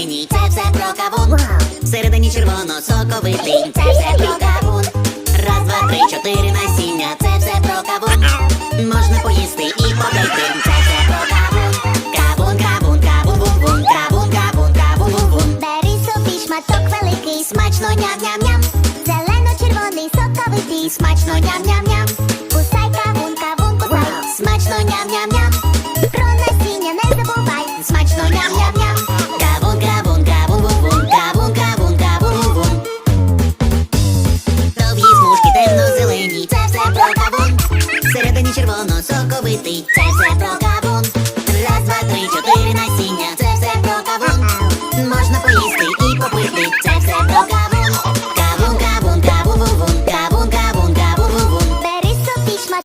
зелені, це все про кавун. Всередині червоно соковитий, це все про кавун. Раз, два, три, чотири насіння, це все про кавун. Можна поїсти і попити, це все про кавун. Кавун, кавун, кавун, бум, бум, кавун, кавун, кавун. Бери собі шматок великий, Смачно ням-ням-ням, зелено-червоний, соковитий, смачно ням-ням-ням, червоно-соковитий. Це все про кавун. Раз, два, три, чотири.